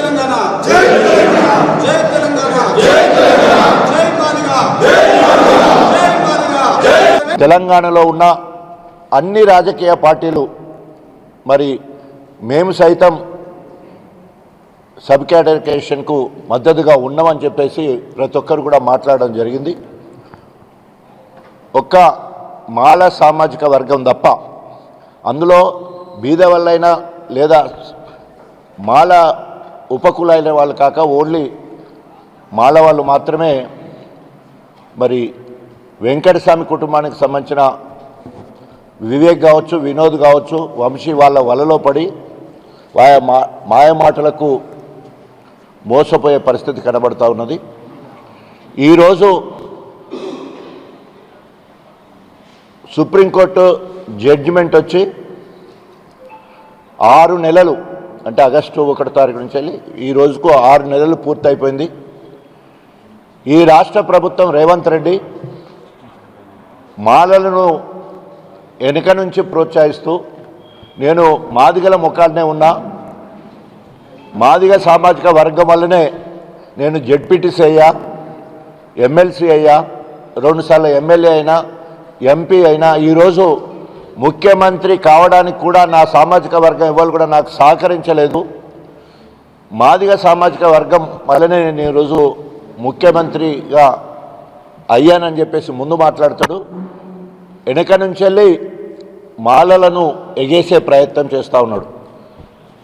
జై తెలంగాణ. జై తెలంగాణ. జై తెలంగాణ. జై తెలంగాణ జై మాదిగా. జై మాదిగా. జై తెలంగాణలో ఉన్న అన్ని రాజకీయ పార్టీలు మరి మేము సైతం సబ్ కేటరికేషన్కు మద్దతుగా ఉన్నామని చెప్పేసి ప్రతి ఒక్కరు కూడా మాట్లాడడం జరిగింది. ఒక్క మాల సామాజిక వర్గం తప్ప అందులో బీద వల్లైనా లేదా మాల ఉపకులైన వాళ్ళు కాక ఓన్లీ మాల వాళ్ళు మాత్రమే మరి వెంకటస్వామి కుటుంబానికి సంబంధించిన వివేక్ కావచ్చు వినోద్ కావచ్చు వంశీ వాళ్ళ వలలో పడి వాయ మా మాయ మాటలకు మోసపోయే పరిస్థితి కనబడుతూ ఉన్నది. ఈరోజు సుప్రీంకోర్టు జడ్జిమెంట్ వచ్చి ఆరు నెలలు అంటే ఆగస్టు ఒకటో తారీఖు నుంచి వెళ్ళి ఈ రోజుకు ఆరు నెలలు పూర్తయిపోయింది. ఈ రాష్ట్ర ప్రభుత్వం రేవంత్ రెడ్డి మాలలను వెనుక నుంచి ప్రోత్సహిస్తూ నేను మాదిగల ముఖాలనే ఉన్నా. మాదిగ సామాజిక వర్గం వల్లనే నేను జడ్పీటీసీ అయ్యా ఎమ్మెల్సీ అయ్యా రెండుసార్లు ఎమ్మెల్యే అయినా ఎంపీ అయినా ఈరోజు ముఖ్యమంత్రి కావడానికి కూడా నా సామాజిక వర్గం ఎవరు కూడా నాకు సహకరించలేదు. మాదిగ సామాజిక వర్గం వల్లనే నేను ఈరోజు ముఖ్యమంత్రిగా అయ్యానని చెప్పేసి ముందు మాట్లాడతాడు. వెనక నుంచి వెళ్ళి మాలలను ఎగేసే ప్రయత్నం చేస్తూ ఉన్నాడు.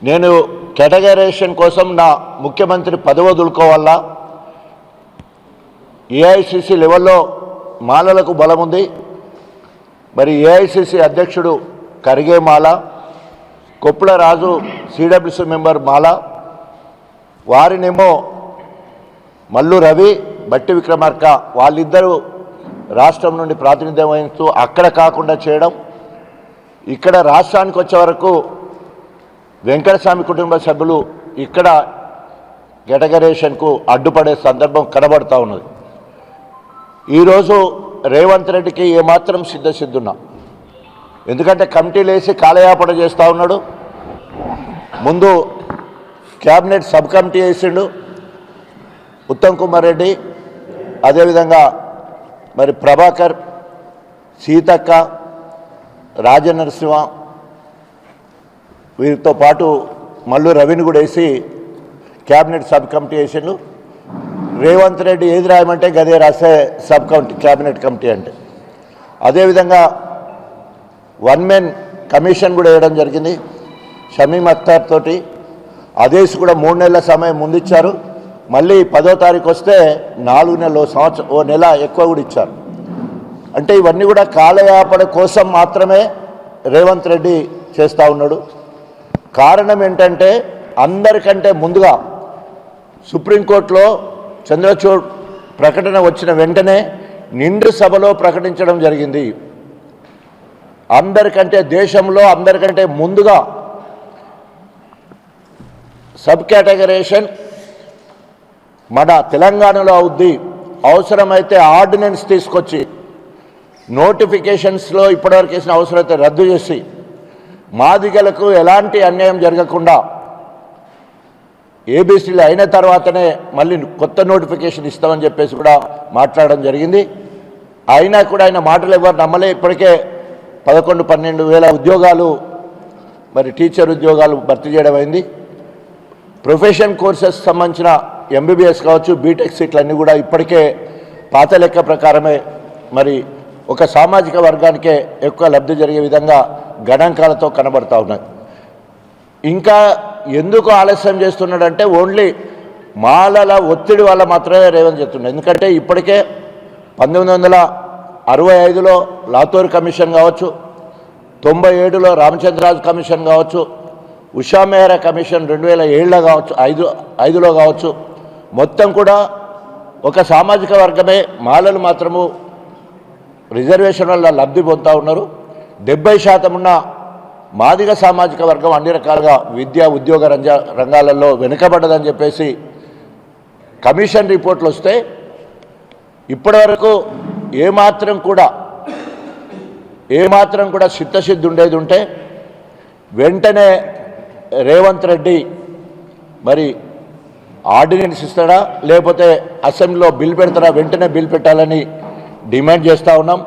నేను కేటగరైజేషన్ కోసం నా ముఖ్యమంత్రి పదవి వదులుకోవాలా? ఏఐసిసి లెవెల్లో మాలలకు బలం ఉంది. మరి ఏఐసిసి అధ్యక్షుడు కరిగే మాల కొప్పుల రాజు సిడబ్ల్యూసి మెంబర్ మాల వారినేమో మల్లు రవి బట్టి విక్రమార్క వాళ్ళిద్దరూ రాష్ట్రం నుండి ప్రాతినిధ్యం వహిస్తూ అక్కడ కాకుండా చేయడం ఇక్కడ రాష్ట్రానికి వచ్చే వరకు వెంకటస్వామి కుటుంబ సభ్యులు ఇక్కడ గెటగరేషన్కు అడ్డుపడే సందర్భం కనబడుతూ ఉన్నది. ఈరోజు రేవంత్ రెడ్డికి ఏమాత్రం సిద్ధసిద్ధున్నా. ఎందుకంటే కమిటీలు వేసి కాలయాపన చేస్తూ ఉన్నాడు. ముందు క్యాబినెట్ సబ్ కమిటీ వేసిండు. ఉత్తమ్ కుమార్ రెడ్డి అదేవిధంగా మరి ప్రభాకర్ సీతక్క రాజనరసింహ వీరితో పాటు మల్లు రవిని కూడా వేసి క్యాబినెట్ సబ్ కమిటీ వేసిండు. రేవంత్ రెడ్డి ఏది రాయమంటే గదే రాసే సబ్ కమిటీ క్యాబినెట్ కమిటీ అంటే. అదేవిధంగా వన్ మెన్ కమిషన్ కూడా వేయడం జరిగింది. షమీమ్ అఖ్తార్ తోటి. ఆదేశ్ కూడా మూడు నెలల సమయం ముందు ఇచ్చారు మళ్ళీ పదో తారీఖు వస్తే నాలుగు నెలలు ఓ సంవత్సరం ఓ నెల ఎక్కువ కూడా ఇచ్చారు. అంటే ఇవన్నీ కూడా కాలయాపన కోసం మాత్రమే రేవంత్ రెడ్డి చేస్తూ ఉన్నాడు. కారణం ఏంటంటే అందరికంటే ముందుగా సుప్రీంకోర్టులో చంద్రచూడ్ ప్రకటన వచ్చిన వెంటనే నిండు సభలో ప్రకటించడం జరిగింది. అందరికంటే దేశంలో అందరికంటే ముందుగా సబ్ కేటగరేషన్ మన తెలంగాణలో అవుద్ది. అవసరమైతే ఆర్డినెన్స్ తీసుకొచ్చి నోటిఫికేషన్స్లో ఇప్పటివరకు వేసిన అవసరమైతే రద్దు చేసి మాదిగలకు ఎలాంటి అన్యాయం జరగకుండా ఏబీసీలు అయిన తర్వాతనే మళ్ళీ కొత్త నోటిఫికేషన్ ఇస్తామని చెప్పేసి కూడా మాట్లాడడం జరిగింది. అయినా కూడా ఆయన మాటలు ఎవరు నమ్మలే. ఇప్పటికే పదకొండు పన్నెండు వేల ఉద్యోగాలు మరి టీచర్ ఉద్యోగాలు భర్తీ చేయడం అయింది. ప్రొఫెషన్ కోర్సెస్ సంబంధించిన ఎంబీబీఎస్ కావచ్చు బీటెక్ సీట్లు అన్నీ కూడా ఇప్పటికే పాత లెక్క ప్రకారమే మరి ఒక సామాజిక వర్గానికే ఎక్కువ లబ్ధి జరిగే విధంగా గణాంకాలతో కనబడతా ఉన్నాయి. ఇంకా ఎందుకు ఆలస్యం చేస్తున్నాడంటే ఓన్లీ మాలల ఒత్తిడి వల్ల మాత్రమే రేవంత్ చెప్తున్నాడు. ఎందుకంటే ఇప్పటికే పంతొమ్మిది వందల అరవై ఐదులో లాతూర్ కమిషన్ కావచ్చు తొంభై ఏడులో రామచంద్రరాజు కమిషన్ కావచ్చు ఉషా మెహ్రా కమిషన్ రెండు వేల ఏళ్ళలో కావచ్చు ఐదు ఐదులో కావచ్చు మొత్తం కూడా ఒక సామాజిక వర్గమే మాలలు మాత్రము రిజర్వేషన్ వల్ల లబ్ధి పొందుతూ ఉన్నారు. డెబ్బై శాతం ఉన్న మాదిగ సామాజిక వర్గం అన్ని రకాలుగా విద్య ఉద్యోగ రంజ రంగాలలో వెనుకబడ్డదని చెప్పేసి కమిషన్ రిపోర్ట్లు వస్తే ఇప్పటివరకు ఏమాత్రం కూడా ఏమాత్రం కూడా చిత్తశుద్ధి ఉండేది ఉంటే వెంటనే రేవంత్ రెడ్డి మరి ఆర్డినెన్స్ ఇస్తాడా లేకపోతే అసెంబ్లీలో బిల్ పెడతారా వెంటనే బిల్ పెట్టాలని డిమాండ్ చేస్తూ ఉన్నాం.